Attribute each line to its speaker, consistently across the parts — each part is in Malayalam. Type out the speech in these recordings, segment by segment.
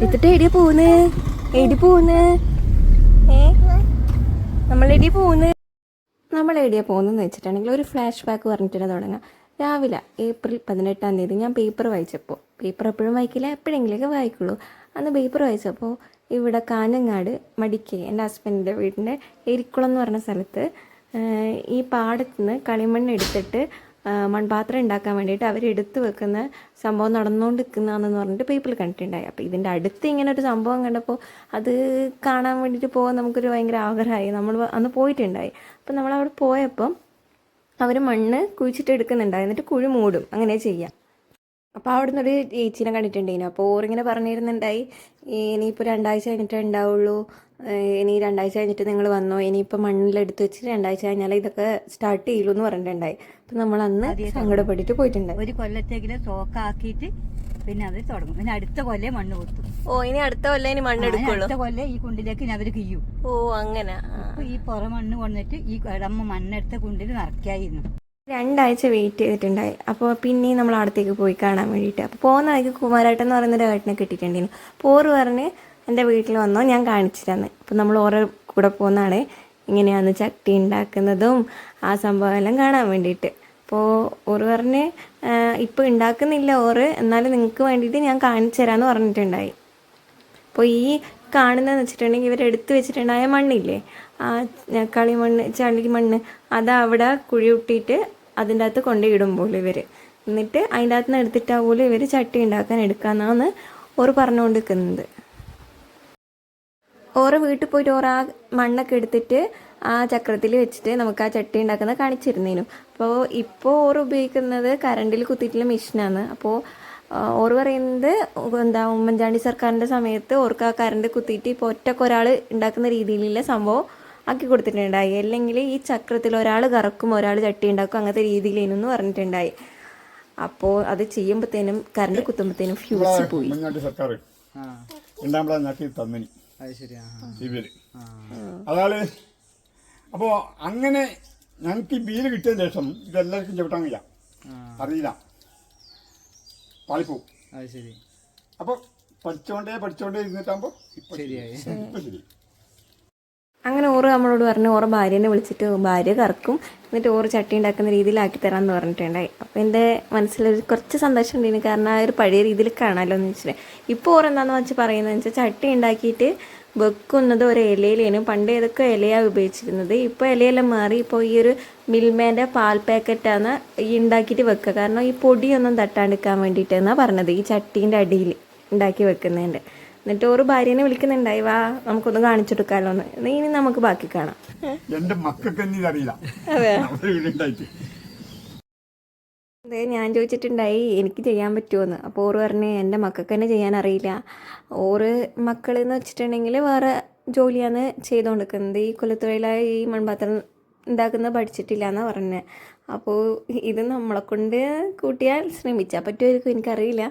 Speaker 1: എടുത്തിട്ട് എടിയാ പോന്ന് എടി പോന്ന് നമ്മൾ എടി പോന്ന് നമ്മൾ എടിയാ പോകുന്നതെന്ന് വെച്ചിട്ടുണ്ടെങ്കിൽ ഒരു ഫ്ലാഷ് ബാക്ക് പറഞ്ഞിട്ട് തുടങ്ങാം. രാവിലെ ഏപ്രിൽ പതിനെട്ടാം തീയതി ഞാൻ പേപ്പർ വായിച്ചപ്പോൾ പേപ്പർ എപ്പോഴും വായിക്കില്ല എപ്പോഴെങ്കിലൊക്കെ വായിക്കുള്ളൂ. അന്ന് പേപ്പർ വായിച്ചപ്പോൾ ഇവിടെ കാഞ്ഞങ്ങാട് മടിക്കേ എന്റെ ഹസ്ബൻഡിന്റെ വീടിന്റെ എരിക്കുളം എന്ന് പറഞ്ഞ സ്ഥലത്ത് ഈ പാടത്ത് നിന്ന് കളിമണ്ണ് എടുത്തിട്ട് മൺപാത്രം ഉണ്ടാക്കാൻ വേണ്ടിയിട്ട് അവർ എടുത്തു വെക്കുന്ന സംഭവം നടന്നുകൊണ്ട് നിൽക്കുന്നതാണെന്ന് പറഞ്ഞിട്ട് പേപ്പറിൽ കണ്ടിട്ടുണ്ടായി. അപ്പോൾ ഇതിന്റെ അടുത്ത് ഇങ്ങനെ ഒരു സംഭവം കണ്ടപ്പോൾ അത് കാണാൻ വേണ്ടിയിട്ട് പോകാൻ നമുക്കൊരു ഭയങ്കര ആഗ്രഹമായി. നമ്മൾ അന്ന് പോയിട്ടുണ്ടായി. അപ്പോൾ നമ്മൾ അവിടെ പോയപ്പം അവർ മണ്ണ് കുഴിച്ചിട്ട് എടുക്കുന്നുണ്ടായി. എന്നിട്ട് കുഴി മൂടും. അങ്ങനെ ചെയ്യാം. അപ്പോൾ അവിടെ നിന്നൊരു ചേച്ചീനെ കണ്ടിട്ടുണ്ടായിന്. അപ്പോൾ ഓറിങ്ങനെ പറഞ്ഞിരുന്നുണ്ടായി ഇനിയിപ്പോൾ രണ്ടാഴ്ച കഴിഞ്ഞിട്ടേ ഉണ്ടാവുള്ളൂ. ഇനി രണ്ടാഴ്ച കഴിഞ്ഞിട്ട് നിങ്ങൾ വന്നോ? ഇനിയിപ്പോൾ മണ്ണിലെടുത്ത് വെച്ച് രണ്ടാഴ്ച കഴിഞ്ഞാൽ ഇതൊക്കെ സ്റ്റാർട്ട് ചെയ്യുള്ളൂ എന്ന് പറഞ്ഞിട്ടുണ്ടായി. അപ്പം നമ്മൾ അന്ന് സങ്കടപ്പെട്ടിട്ട് പോയിട്ടുണ്ട്.
Speaker 2: ഒരു കൊല്ലത്തേക്കിൽ സ്റ്റോക്കാക്കിയിട്ട് പിന്നെ അത് തുടങ്ങും. പിന്നെ അടുത്ത കൊല്ലം മണ്ണ് കൊത്തും.
Speaker 1: ഓ ഇനി അടുത്ത കൊല്ലം ഇനി മണ്ണ്
Speaker 2: അടുത്ത കൊല്ലം ഈ കുണ്ടിലേക്ക് ഇനി അവർ കിയ്യും.
Speaker 1: ഓ അങ്ങനെ.
Speaker 2: അപ്പൊ ഈ പുറ മണ്ണ് കൊണ്ടിട്ട് ഈ കടമ്മ മണ്ണെടുത്ത കുണ്ടിൽ നിറയ്ക്കായിരുന്നു.
Speaker 1: രണ്ടാഴ്ച വെയിറ്റ് ചെയ്തിട്ടുണ്ടായി. അപ്പോൾ പിന്നെയും നമ്മൾ അടുത്തേക്ക് പോയി കാണാൻ വേണ്ടിയിട്ട്. അപ്പോൾ പോകുന്ന വഴിക്ക് കുമാരേട്ടൻ എന്ന് പറയുന്ന ഒരു ഏട്ടനെ കിട്ടിയിട്ടുണ്ടായിരുന്നു. അപ്പോൾ ഓറ് പറഞ്ഞ് എന്റെ വീട്ടിൽ വന്നോ ഞാൻ കാണിച്ചു തന്നു നമ്മൾ ഓരോ കൂടെ പോകുന്നതാണ് ഇങ്ങനെയാണ് ചട്ടി ഉണ്ടാക്കുന്നതും ആ സംഭവം എല്ലാം കാണാൻ വേണ്ടിയിട്ട്. അപ്പോൾ ഓറ് പറഞ്ഞ് ഇപ്പോൾ ഉണ്ടാക്കുന്നില്ല ഓറ്. എന്നാലും നിങ്ങൾക്ക് വേണ്ടിയിട്ട് ഞാൻ കാണിച്ചു തരാമെന്ന് പറഞ്ഞിട്ടുണ്ടായി. അപ്പോൾ ഈ കാണുന്നതെന്ന് വെച്ചിട്ടുണ്ടെങ്കിൽ ഇവർ എടുത്തു വെച്ചിട്ടുണ്ടായ മണ്ണില്ലേ ആ കളിമണ്ണ് ചളി മണ്ണ് അത് അവിടെ കുഴി ഇട്ടിട്ട് അതിന്റെ അകത്ത് കൊണ്ടുപോയിടും പോലും ഇവർ എന്നിട്ട് അതിന്റെ അകത്ത് നിന്ന് എടുത്തിട്ടാ പോലും ഇവർ ചട്ടി ഉണ്ടാക്കാൻ എടുക്കാമെന്നാണ് ഓറ് പറഞ്ഞുകൊണ്ട് നിൽക്കുന്നത് ഓരോ വീട്ടിൽ പോയിട്ട് ഓരോ ആ മണ്ണൊക്കെ എടുത്തിട്ട് ആ ചക്രത്തിൽ വെച്ചിട്ട് നമുക്ക് ആ ചട്ടി ഉണ്ടാക്കുന്നത് കാണിച്ചിരുന്നേനും. അപ്പോൾ ഇപ്പോൾ ഓറ് ഉപയോഗിക്കുന്നത് കറണ്ടിൽ കുത്തിയിട്ടുള്ള മെഷീനാണ്. അപ്പോൾ ഓറ് പറയുന്നത് എന്താ ഉമ്മൻചാണ്ടി സർക്കാരിന്റെ സമയത്ത് ഓർക്ക് ആ കറണ്ട് കുത്തിയിട്ട് ഇപ്പോൾ ഒറ്റയ്ക്ക് ഒരാൾ ഉണ്ടാക്കുന്ന രീതിയിലുള്ള സംഭവം ആക്കി കൊടുത്തിട്ടുണ്ടായി. അല്ലെങ്കിൽ ഈ ചക്രത്തിൽ ഒരാൾ കറക്കും ഒരാൾ ചട്ടി ഉണ്ടാക്കും അങ്ങനത്തെ രീതിയിലേനെന്ന് പറഞ്ഞിട്ടുണ്ടായി. അപ്പോൾ അത് ചെയ്യുമ്പോഴത്തേനും കറണ്ട് കുത്തുമ്പോഴത്തേനും ഫ്യൂസ് പോയി.
Speaker 3: ഉമ്മൻചാണ്ടി സർക്കാർ തന്നിനി.
Speaker 4: അത് ശരി ആ
Speaker 3: ഇവർ അതായത് അപ്പോ അങ്ങനെ ഞങ്ങൾക്ക് ഈ ബീൽ കിട്ടിയതിന് ശേഷം ഇതെല്ലാവർക്കും ചവിട്ടാൻ കഴിയാം അറിയില്ല. പാളിപ്പോ
Speaker 4: അത് ശരി.
Speaker 3: അപ്പൊ പഠിച്ചോണ്ടേ പഠിച്ചോണ്ടേ ഇരുന്നിട്ടാകുമ്പോ ഇപ്പൊ
Speaker 4: ശരിയായി.
Speaker 3: ശരി.
Speaker 1: അങ്ങനെ ഓറ് നമ്മളോട് പറഞ്ഞു ഓറ് ഭാര്യനെ വിളിച്ചിട്ട് ഭാര്യ കറക്കും. എന്നിട്ട് ഓറ് ചട്ടി ഉണ്ടാക്കുന്ന രീതിയിലാക്കി തരാമെന്ന് പറഞ്ഞിട്ടുണ്ടായി. അപ്പോൾ എന്റെ മനസ്സിലൊരു കുറച്ച് സന്തോഷം ഉണ്ടായിരുന്നു കാരണം ആ ഒരു പഴയ രീതിയിൽ കാണാമല്ലോ എന്ന് വെച്ചിട്ട്. ഇപ്പോൾ ഓറ് എന്താണെന്ന് വെച്ച് പറയുന്നതെന്ന് വെച്ചാൽ ചട്ടി ഉണ്ടാക്കിയിട്ട് വെക്കുന്നത് ഒരു ഇലയിലേനു പണ്ട് ഏതൊക്കെ ഇലയാണ് ഉപയോഗിച്ചിരുന്നത്. ഇപ്പോൾ ഇലയെല്ലാം മാറി ഇപ്പോൾ ഈ ഒരു മിൽമേന്റെ പാൽ പാക്കറ്റാണ് ഈ ഉണ്ടാക്കിയിട്ട് വെക്കുക. കാരണം ഈ പൊടിയൊന്നും തട്ടാണ്ടിരിക്കാൻ വേണ്ടിയിട്ടെന്നാണ് പറഞ്ഞത് ഈ ചട്ടീന്റെ അടിയിൽ ഉണ്ടാക്കി വെക്കുന്നതിന്റെ. എന്നിട്ട് ഓറ് ഭാര്യനെ വിളിക്കുന്നുണ്ടായി വാ നമുക്കൊന്ന് കാണിച്ചു കൊടുക്കാമല്ലോ എന്ന് ഇനി നമുക്ക് ബാക്കി കാണാം.
Speaker 3: എന്റെ മക്കൾക്ക്
Speaker 1: അതെ. ഞാൻ ചോദിച്ചിട്ടുണ്ടായി എനിക്ക് ചെയ്യാൻ പറ്റുമെന്ന് അപ്പോൾ ഓറ് പറഞ്ഞ് എന്റെ മക്കൾക്ക് തന്നെ ചെയ്യാൻ അറിയില്ല. ഓറ് മക്കൾ എന്ന് വെച്ചിട്ടുണ്ടെങ്കിൽ വേറെ ജോലിയാണ് ചെയ്തുകൊണ്ടിരിക്കുന്നത് ഈ കുലത്തൊഴിലായി ഈ മൺപാത്രം ഉണ്ടാക്കുന്നത് പഠിച്ചിട്ടില്ല എന്നാണ് പറഞ്ഞത് അപ്പോൾ ഇത് നമ്മളെ കൊണ്ട് കൂട്ടിയാൽ ശ്രമിച്ചാൽ പറ്റുമായിരിക്കും എനിക്കറിയില്ല.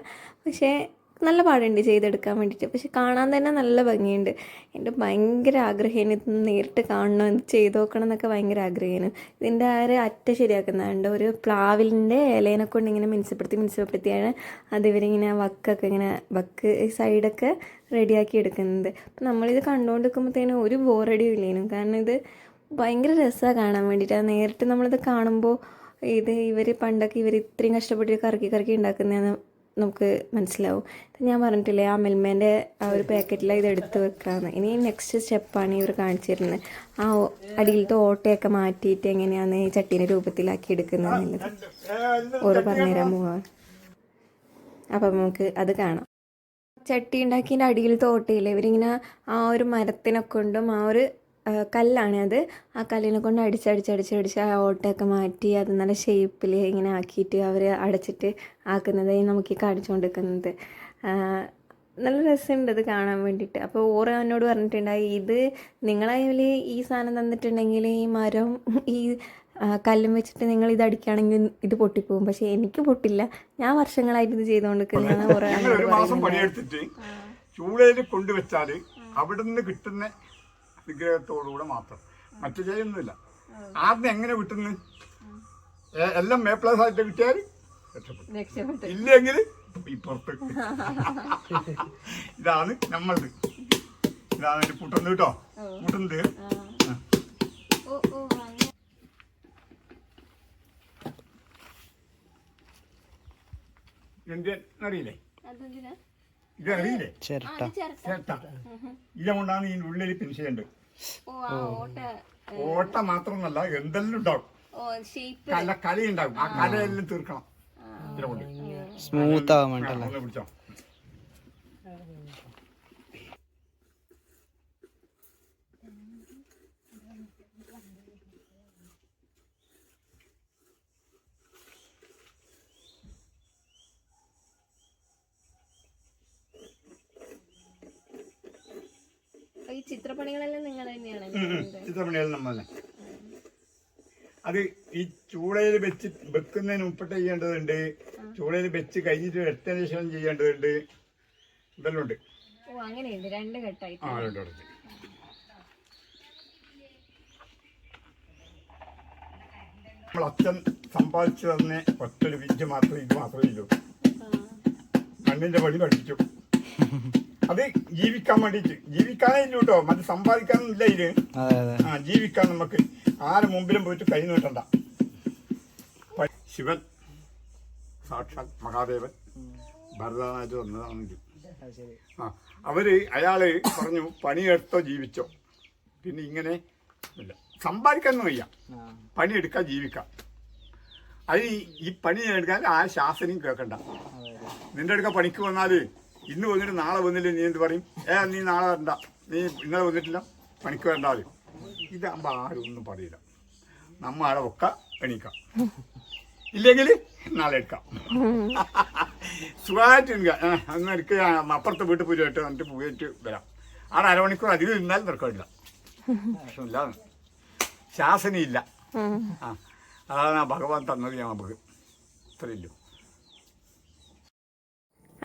Speaker 1: പക്ഷേ നല്ല പാടുണ്ട് ചെയ്തെടുക്കാൻ വേണ്ടിയിട്ട്. പക്ഷെ കാണാൻ തന്നെ നല്ല ഭംഗിയുണ്ട്. എന്റെ ഭയങ്കര ആഗ്രഹമാണ് ഇത് നേരിട്ട് കാണണം ഇത് ചെയ്ത് നോക്കണം എന്നൊക്കെ ഭയങ്കര ആഗ്രഹമാണ് ഇതിന്റെ ആ ഒരു അറ്റ ശരിയാക്കുന്നുണ്ട് ഒരു പ്ലാവിലിന്റെ ഇലേനെ കൊണ്ട് ഇങ്ങനെ മിനുസപ്പെടുത്തി മിനുസപ്പെടുത്തിയാണ് അത് ഇവരിങ്ങനെ വക്കൊക്കെ ഇങ്ങനെ വക്ക് സൈഡൊക്കെ റെഡിയാക്കി എടുക്കുന്നത്. അപ്പം നമ്മളിത് കണ്ടുകൊണ്ട് നിൽക്കുമ്പോഴത്തേനും ഒരു ബോറടിയും ഇല്ലേനും. കാരണം ഇത് ഭയങ്കര രസമാണ് കാണാൻ വേണ്ടിയിട്ട്. നേരിട്ട് നമ്മളിത് കാണുമ്പോൾ ഇത് ഇവർ പണ്ടൊക്കെ ഇവർ ഇത്രയും കഷ്ടപ്പെട്ട് കറക്കി കറക്കി ഉണ്ടാക്കുന്നതെന്ന് നമുക്ക് മനസ്സിലാവും. ഞാൻ പറഞ്ഞിട്ടില്ലേ ആ മിൽമേന്റെ ആ ഒരു പാക്കറ്റിൽ ഇത് എടുത്ത് വെക്കാമെന്ന് ഇനി നെക്സ്റ്റ് സ്റ്റെപ്പാണ് ഇവർ കാണിച്ചു തരുന്നത്. ആ അടിയിലത്തെ ഓട്ടയൊക്കെ മാറ്റിയിട്ട് എങ്ങനെയാണ് ഈ ചട്ടീന്റെ രൂപത്തിലാക്കി എടുക്കുന്നത് എന്നുള്ളത്. പറഞ്ഞുതരാൻ പോവാണ് അപ്പം നമുക്ക് അത് കാണാം. ചട്ടി ഉണ്ടാക്കിയതിന്റെ അടിയിലത്തെ ഓട്ടയില്ലേ ഇവരിങ്ങനെ ആ ഒരു മരത്തിനെ കൊണ്ടും ആ ഒരു കല്ലാണ് അത്. ആ കല്ലിനെ കൊണ്ട് അടിച്ചടിച്ചടിച്ചടിച്ച് ആ ഓട്ടയൊക്കെ മാറ്റി അത് നല്ല ഷേപ്പിൽ ഇങ്ങനെ ആക്കിയിട്ട് അവർ അടച്ചിട്ട് ആക്കുന്നത് നമുക്ക് ഈ കാണിച്ചുകൊണ്ടിരിക്കുന്നത് നല്ല രസമുണ്ട് അത് കാണാൻ വേണ്ടിയിട്ട്. അപ്പോൾ ഓറ് എന്നോട് പറഞ്ഞിട്ടുണ്ടായി ഇത് നിങ്ങളതിൽ ഈ സാധനം തന്നിട്ടുണ്ടെങ്കിൽ ഈ മരം ഈ കല്ലും വെച്ചിട്ട് നിങ്ങൾ ഇത് അടിക്കുകയാണെങ്കിൽ ഇത് പൊട്ടിപ്പോകും പക്ഷെ എനിക്ക് പൊട്ടില്ല. ഞാൻ വർഷങ്ങളായിട്ട് ഇത് ചെയ്തുകൊണ്ടിരിക്കുന്നതാണ് ഓരോ
Speaker 3: ഞങ്ങൾ ഒരു മാസം പണിയെടുത്തിട്ട് ചൂളയിൽ കൊണ്ടുവച്ചാൽ അവിടുന്ന് കിട്ടുന്ന വിഗ്രഹത്തോടുകൂടെ മാത്രം. മറ്റു ചെയ്യുന്നില്ല ആദ്യം എങ്ങനെ കിട്ടുന്നു എ- എല്ലാം എ പ്ലസ് ആയിട്ട് കിട്ടിയാൽ രക്ഷപ്പെട്ടു. ഇല്ലെങ്കിൽ ഇപ്പുറത്ത് ഇതാണ് നമ്മളത് ഇതാണ് എന്റെ പുട്ടുന്നത് കേട്ടോ. പുട്ടുന്നത് ആ.
Speaker 1: ഓ ഓ
Speaker 3: എന്ത് അറിയില്ലേ? ഇതറിയില്ലേ
Speaker 4: ചിരട്ട.
Speaker 3: ചേട്ടാ ഇതുകൊണ്ടാണ് ഈ ഉള്ളിൽ
Speaker 1: ആ ഓട്ട
Speaker 3: ഓട്ട മാത്രമല്ല എന്തെല്ലാം ഉണ്ടാവും
Speaker 1: ഓ ഷേപ്പ്.
Speaker 3: കല കളി ഉണ്ടാവും ആ. കലയെല്ലാം തീർക്കണം.
Speaker 4: സ്മൂത്ത് ആവാൻ
Speaker 3: വേണ്ടി പിടിച്ചോ.
Speaker 1: ഈ ചിത്രപ്പണികളെല്ലാം നിങ്ങൾ തന്നെയാണ്
Speaker 3: ചിത്രപ്പണികൾ നമ്മൾ തന്നെ അത് ഈ ചൂളയിൽ വെച്ച് വെക്കുന്നതിന് മുപ്പിട്ട് ചെയ്യേണ്ടതുണ്ട്. ചൂളയിൽ വെച്ച് കഴിഞ്ഞിട്ട് ശേഷം ചെയ്യേണ്ടതുണ്ട്. ഇതെല്ലാം ഉണ്ട്.
Speaker 1: ഓ അങ്ങനെയുണ്ട്. രണ്ട് ഘട്ടമായിട്ട്.
Speaker 3: ആ രണ്ട് നമ്മൾ അച്ഛൻ സമ്പാദിച്ചു തന്നെ ഒറ്റൊരു വിദ്യ മാത്രം ഇത് മാത്രമേ ഇല്ലൂ മണ്ണിന്റെ പണി പഠിപ്പിച്ചു. അത് ജീവിക്കാൻ വേണ്ടിയിട്ട്. ജീവിക്കാനേ ഇല്ലൂ കേട്ടോ മറ്റു സമ്പാദിക്കാനൊന്നുമില്ല ഇത്. ഇതിന് ആ ജീവിക്കാൻ നമുക്ക് ആരെ മുമ്പിലും പോയിട്ട് കൈ നീട്ടണ്ട. ശിവൻ സാക്ഷാത് മഹാദേവൻ ഭരതനായിട്ട് വന്നതാണെങ്കിൽ ആ അവർ അയാൾ പറഞ്ഞു പണിയെടുത്തോ ജീവിച്ചോ. പിന്നെ ഇങ്ങനെ ഇല്ല. സമ്പാദിക്കാനൊന്നും വയ്യ. പണിയെടുക്കാൻ ജീവിക്കാം. അത് ഈ- ഈ പണി എടുക്കാൻ ആ ശാസനയും കേൾക്കണ്ട. നിന്റെ അടുക്ക പണിക്ക് വന്നാൽ ഇന്ന് വന്നിട്ട് നാളെ വന്നില്ല നീ എന്ത് പറയും? ഏ നീ നാളെ വരണ്ട. നീ ഇന്നലെ വന്നിട്ടില്ല. പണിക്ക് വരണ്ടാൽ ഇതാകുമ്പോ ആരും ഒന്നും പറയില്ല. നമ്മ ആടെ ഒക്കെ എണീക്കാം. ഇല്ലെങ്കിൽ നാളെ എടുക്കാം. സുഖമായിട്ട് എനിക്ക് അന്ന് എനിക്ക് അപ്പുറത്തെ വീട്ടിൽ പോയിട്ട് എന്നിട്ട് പോയിട്ട് വരാം. ആടെ അരമണിക്കൂർ അധികം നിന്നാൽ തിരക്കില്ല പ്രശ്നമില്ല. ശാസനയില്ല. ആ അതാണ് ഭഗവാൻ തന്നത് ഞാൻ നമുക്ക് ഇത്രയില്ലോ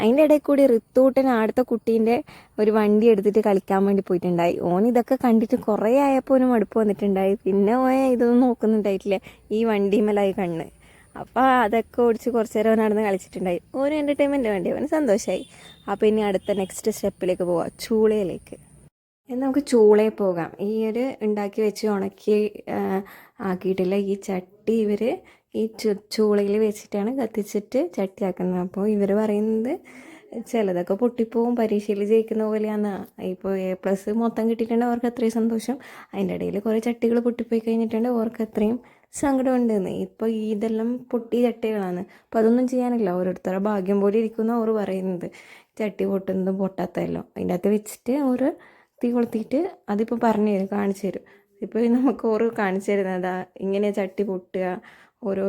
Speaker 1: അതിന്റെ ഇടയിൽ കൂടി റിത്തൂട്ടിന് അടുത്ത കുട്ടീന്റെ ഒരു വണ്ടി എടുത്തിട്ട് കളിക്കാൻ വേണ്ടി പോയിട്ടുണ്ടായി. ഓൻ ഇതൊക്കെ കണ്ടിട്ട് കുറേ ആയപ്പോൾ ഒരു മടുപ്പ് വന്നിട്ടുണ്ടായി. പിന്നെ ഓൻ ഇതൊന്നും നോക്കുന്നുണ്ടായിട്ടില്ല. ഈ വണ്ടിമേലായി കണ്ണ്. അപ്പോൾ അതൊക്കെ ഓടിച്ച് കുറച്ച് നേരം നടന്ന് കളിച്ചിട്ടുണ്ടായി. ഓന് എന്റർടൈൻമെന്റ് വേണ്ടി അവന് സന്തോഷമായി അപ്പോൾ ഇനി അടുത്ത നെക്സ്റ്റ് സ്റ്റെപ്പിലേക്ക് പോവാം. ചൂളയിലേക്ക്. നമുക്ക് ചൂളയിൽ പോകാം. ഈ ഒരു ഉണ്ടാക്കി വെച്ച് ഉണക്കി ആക്കിയിട്ടില്ല. ഈ ചട്ടി ഇവർ ഈ ചൂളയിൽ വെച്ചിട്ടാണ് കത്തിച്ചിട്ട് ചട്ടിയാക്കുന്നത്. അപ്പോൾ ഇവർ പറയുന്നത് ചിലതൊക്കെ പൊട്ടിപ്പോവും പരീക്ഷയിൽ ജയിക്കുന്ന പോലെയാണ്. ഇപ്പോൾ എ പ്ലസ് മൊത്തം കിട്ടിയിട്ടുണ്ട് അവർക്ക് അത്രയും സന്തോഷം. അതിന്റെ ഇടയിൽ കുറേ ചട്ടികൾ പൊട്ടിപ്പോയി കഴിഞ്ഞിട്ടുണ്ട് അവർക്ക് അത്രയും സങ്കടമുണ്ടെന്ന്. ഇപ്പോൾ ഇതെല്ലാം പൊട്ടി ചട്ടികളാണ്. അപ്പോൾ അതൊന്നും ചെയ്യാനില്ല. ഓരോരുത്തരുടെ ഭാഗ്യം പോലെ ഇരിക്കുന്ന അവർ പറയുന്നത്. ചട്ടി പൊട്ടുന്നതും പൊട്ടാത്തതല്ലോ. അതിന്റെ അകത്ത് വെച്ചിട്ട് അവർ തീ കൊളുത്തിയിട്ട് അതിപ്പോൾ പറഞ്ഞു തരും കാണിച്ചു തരും. ഇപ്പോൾ നമുക്ക് ഓരോ കാണിച്ചു തരുന്നതാ ഇങ്ങനെ ചട്ടി പൊട്ടുക ഓരോ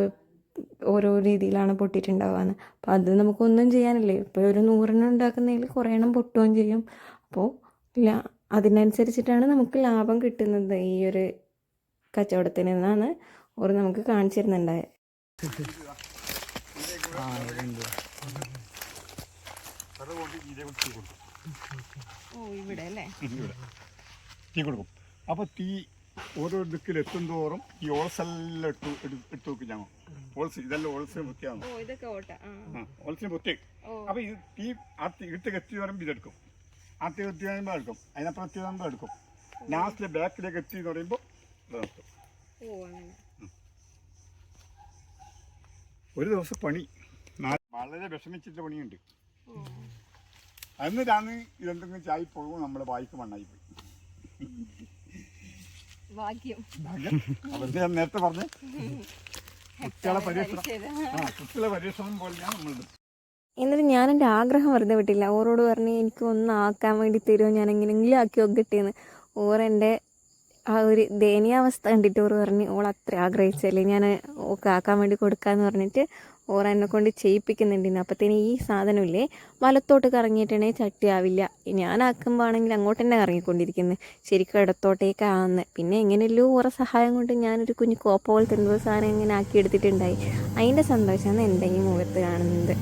Speaker 1: ഓരോ രീതിയിലാണ് പൊട്ടിയിട്ടുണ്ടാവുകയെന്ന് അപ്പോൾ അത് നമുക്കൊന്നും ചെയ്യാനില്ലേ? ഇപ്പോൾ ഒരു നൂറെണ്ണം ഉണ്ടാക്കുന്നതിൽ കുറേ എണ്ണം പൊട്ടുകയും ചെയ്യും. അപ്പോൾ ഇല്ല അതിനനുസരിച്ചിട്ടാണ് നമുക്ക് ലാഭം കിട്ടുന്നത് ഈ ഒരു കച്ചവടത്തിൽ നിന്നാണ് ഓർ നമുക്ക് കാണിച്ചു തരുന്നുണ്ടായത് ഓ ഇവിടെ അല്ലേ?
Speaker 3: തീ കൊടുക്കും. അപ്പോൾ തീ ഓരോ ദിക്കിൽ എത്തും തോറും ഈ ഓൾസെല്ലാം ഇട്ട് ഇട്ടു എടുത്ത് വെക്കും ഞങ്ങൾ. ഓൾസ് ഇതെല്ലാം ഓൾസിന്
Speaker 1: ആ.
Speaker 3: ഓൾസിന് വൃത്തി. അപ്പൊ ഇത് തീ ആ തീ ഇട്ട് എത്തി വരുമ്പോൾ ഇതെടുക്കും. ആ തീ എത്തി വരുമ്പോൾ എടുക്കും അതിനപ്പുറം എത്തി വരുമ്പോൾ എടുക്കും ലാസ്റ്റിലെ ബാക്കിലേക്ക് എത്തി എന്ന് പറയുമ്പോൾ നിർത്തും ഒരു ദിവസം പണി. വളരെ വിഷമിച്ചിട്ട് പണിയുണ്ട്. എന്നിട്ടാണ് ഇതെന്തെങ്കിലും ചായ പോകും നമ്മുടെ വായിക്ക് മണ്ണായി പോയി.
Speaker 1: ഭാഗ്യം.
Speaker 3: അവർക്ക് ഞാൻ നേരത്തെ പറഞ്ഞ? കുട്ടികളെ പരീക്ഷണം. ആ കുട്ടികളെ പരീക്ഷണം പോലെയാണ് നമ്മളുടെ
Speaker 1: എന്നിട്ട് ഞാൻ എന്റെ ആഗ്രഹം വെറുതെ വിട്ടില്ല. ഓരോട് പറഞ്ഞ് എനിക്ക് ഒന്ന് ആക്കാൻ വേണ്ടി തരുമോ? ഞാൻ എങ്ങനെയെങ്കിലും ആക്കി ഒക്കെ എന്ന് ഓർ എന്റെ ആ ഒരു ദയനീയാവസ്ഥ കണ്ടിട്ട് ഓർ പറഞ്ഞ് ഓൾ അത്ര ആഗ്രഹിച്ചല്ലേ? ഞാൻ ഓക്കെ ആക്കാൻ വേണ്ടി കൊടുക്കാന്ന് പറഞ്ഞിട്ട് ഓർ എന്നെ കൊണ്ട് ചെയ്യിപ്പിക്കുന്നുണ്ടിന് അപ്പത്തേന് ഈ സാധനമില്ലേ? വലത്തോട്ട് കറങ്ങിയിട്ടുണ്ടെങ്കിൽ ചട്ടിയാവില്ല ഞാൻ ആക്കുമ്പോൾ ആണെങ്കിൽ അങ്ങോട്ട് തന്നെ കറങ്ങിക്കൊണ്ടിരിക്കുന്നത് ശരിക്കും ഇടത്തോട്ടേക്ക് ആവുന്നത് പിന്നെ എങ്ങനെയല്ലോ ഓറെ സഹായം കൊണ്ട് ഞാനൊരു കുഞ്ഞു കോപ്പ പോലത്തെ എന്തോ സാധനം ഇങ്ങനെ ആക്കി എടുത്തിട്ടുണ്ടായി അതിന്റെ സന്തോഷമാണ് ഈ മുഖത്ത് കാണുന്നത്.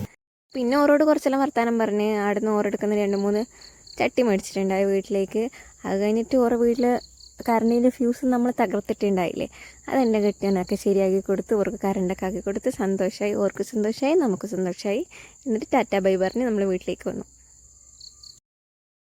Speaker 1: പിന്നെ ഓരോട് കുറച്ചെല്ലാം വർത്താനം പറഞ്ഞ് അവിടുന്ന് ഓരെടുക്കുന്ന രണ്ട് മൂന്ന് ചട്ടി മേടിച്ചിട്ടുണ്ടായി വീട്ടിലേക്ക്. അത് കഴിഞ്ഞിട്ട് ഓറെ വീട്ടിൽ കറണ്ടിന്റെ ഫ്യൂസ് നമ്മൾ തകർത്തിട്ടുണ്ടായില്ലേ? അതെന്റെ കെട്ടിയനൊക്കെ ശരിയാക്കി കൊടുത്ത് ഓർക്ക് കറണ്ടൊക്കെ ആക്കി കൊടുത്ത് സന്തോഷമായി ഓർക്ക് സന്തോഷമായി നമുക്ക് സന്തോഷമായി എന്നിട്ട് ടാറ്റ ബൈ പറഞ്ഞ് നമ്മൾ വീട്ടിലേക്ക് വന്നു.